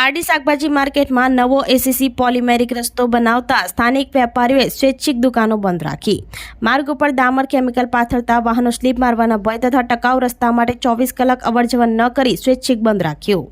પારડી શાકભાજી માર્કેટમાં નવો એસીસી પોલિમેરિક રસ્તો બનાવતા સ્થાનિક વેપારીઓએ સ્વૈચ્છિક દુકાનો બંધ રાખી. માર્ગ ઉપર ડામર કેમિકલ પાથરતા, વાહનો સ્લીપ મારવાના ભય તથા ટકાઉ રસ્તા માટે ચોવીસ કલાક અવરજવર ન કરી સ્વૈચ્છિક બંધ રાખ્યું.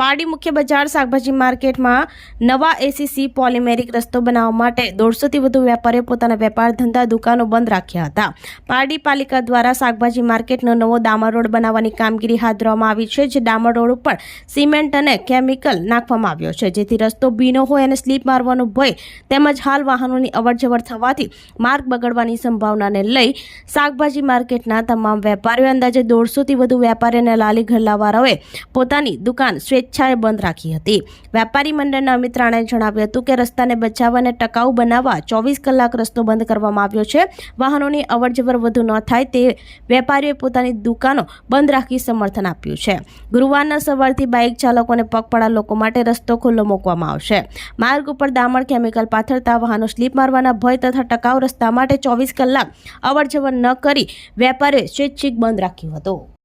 પારડી મુખ્ય બજાર શાકભાજી માર્કેટમાં નવા એસીસી પોલિમેરિક રસ્તો બનાવવા માટે દોઢસોથી વધુ વેપારીઓ પોતાના વેપાર ધંધા દુકાનો બંધ રાખ્યા હતા. પારડી પાલિકા દ્વારા શાકભાજી માર્કેટનો નવો ડામર રોડ બનાવવાની કામગીરી હાથ ધરવામાં આવી છે, જે ડામર રોડ ઉપર સિમેન્ટ અને કેમિકલ નાખવામાં આવ્યો છે. જેથી રસ્તો ભીનો હોય અને સ્લીપ મારવાનો ભય તેમજ હાલ વાહનોની અવરજવર થવાથી માર્ગ બગડવાની સંભાવનાને લઈ શાકભાજી માર્કેટના તમામ વેપારીઓ અંદાજે દોઢસોથી વધુ વેપારી અને લાલી ગલ્લાવાળાઓએ પોતાની દુકાન સ્વેચ્છાએ બંધ રાખી હતી. વેપારી મંડળના અમિત રાણાએ જણાવ્યું હતું કે રસ્તાને બચાવવા અને ટકાઉ બનાવવા ચોવીસ કલાક રસ્તો બંધ કરવામાં આવ્યો છે. વાહનોની અવરજવર વધુ ન થાય તે વેપારીઓએ પોતાની દુકાનો બંધ રાખી સમર્થન આપ્યું છે. ગુરુવારના સવારથી બાઇક ચાલકો અને પગપાળા લોકો માટે રસ્તો ખુલ્લો મૂકવામાં આવશે. માર્ગ ઉપર દામણ કેમિકલ પાથરતા, વાહનો સ્લીપ મારવાના ભય તથા ટકાઉ રસ્તા માટે ચોવીસ કલાક અવરજવર ન કરી વેપારીએ સ્વૈચ્છિક બંધ રાખ્યું હતું.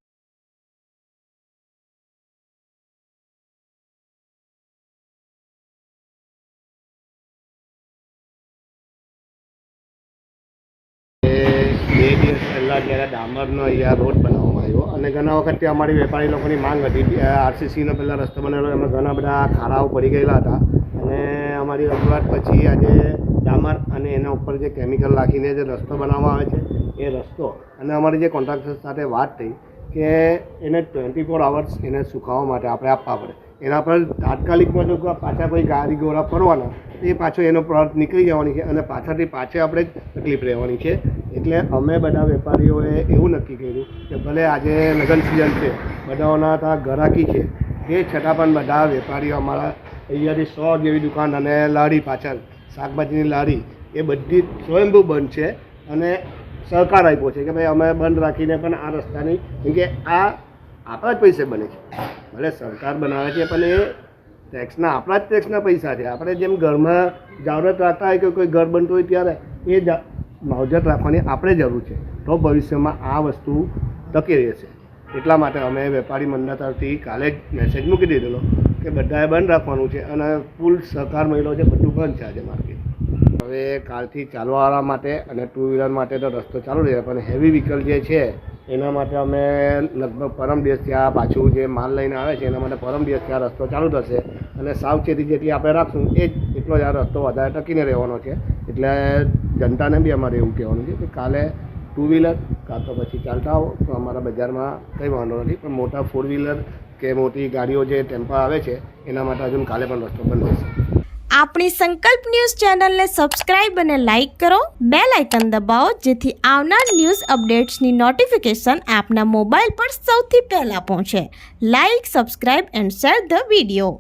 દિવસ પહેલાં ડામરનો અહીંયા રોડ બનાવવામાં આવ્યો અને ઘણા વખત ત્યાં અમારી વેપારી લોકોની માંગ હતી. આરસીસીનો પહેલાં રસ્તો બનેલો એમાં ઘણા બધા ખારાઓ પડી ગયેલા હતા. અને અમારી રજૂઆત પછી આજે ડામર અને એના ઉપર જે કેમિકલ નાખીને જે રસ્તો બનાવવામાં આવે છે, એ રસ્તો અને અમારી જે કોન્ટ્રાક્ટર સાથે વાત થઈ કે એને ટ્વેન્ટી ફોર અવર્સ એને સુકાવવા માટે આપણે આપવા પડે. એના પર તાત્કાલિકમાં જો પાછા કોઈ ગાડી ઘોડા ફરવાના, એ પાછો એનો પ્રોડક્ટ નીકળી જવાની છે અને પાછળથી પાછે આપણે તકલીફ રહેવાની છે. એટલે અમે બધા વેપારીઓએ એવું નક્કી કર્યું કે ભલે આજે લગ્ન સિઝન છે, બધાઓના ત્યાં ઘરાકી છે. એ છતાં પણ બધા વેપારીઓ અમારા અહીંયાથી સો જેવી દુકાન અને લારી પાછળ, શાકભાજીની લારી, એ બધી સ્વયંભૂ બંધ છે અને સહકાર આપ્યો છે કે ભાઈ અમે બંધ રાખીને પણ આ રસ્તાની, કેમ કે આ આપણા જ પૈસે બને છે. ભલે સરકાર બનાવે છે, પણ એ ટેક્સના આપણા જ ટેક્સના પૈસા છે. આપણે જેમ ઘરમાં જાવરત રાખતા હોય કે કોઈ ઘર બનતું હોય ત્યારે એ માવજત રાખવાની આપણે જરૂર છે. તો ભવિષ્યમાં આ વસ્તુ ટકી રહેશે. એટલા માટે અમે વેપારી મંડળ તરફથી કાલે જ મેસેજ મૂકી દીધેલો કે બધાએ બંધ રાખવાનું છે અને ફૂલ સહકાર મળ્યો છે બધું બંધ છે આજે માર્કેટ હવે કાલથી ચાલવાવાળા માટે અને ટુ વ્હીલર માટે તો રસ્તો ચાલુ રહે, પણ હેવી વ્હીકલ જે છે, એના માટે અમે લગભગ પરમ દિવસથી આ પાછું જે માલ લઈને આવે છે, એના માટે પરમ દિવસથી આ રસ્તો ચાલુ થશે. અને સાવચેતી જેટલી આપણે રાખશું, એ જ એટલો જ આ રસ્તો વધારે ટકીને રહેવાનો છે. એટલે જનતાને બી અમારે એવું કહેવાનું છે કે કાલે ટુ વ્હીલર કાં તો પછી ચાલતા આવો. તો અમારા બજારમાં કંઈ વાંધો નથી, પણ મોટા ફોર વ્હીલર કે મોટી ગાડીઓ જે ટેમ્પા આવે છે, એના માટે હજુ કાલે પણ રસ્તો બંધ રહેશે. આપણી સંકલ્પ ન્યૂઝ ચેનલને સબસ્ક્રાઇબ અને લાઇક કરો. બે લાઇકન દબાવો, જેથી આવનાર ન્યૂઝ અપડેટ્સની નોટિફિકેશન આપના મોબાઈલ પર સૌથી પહેલાં પહોંચે. Like, subscribe and share the video.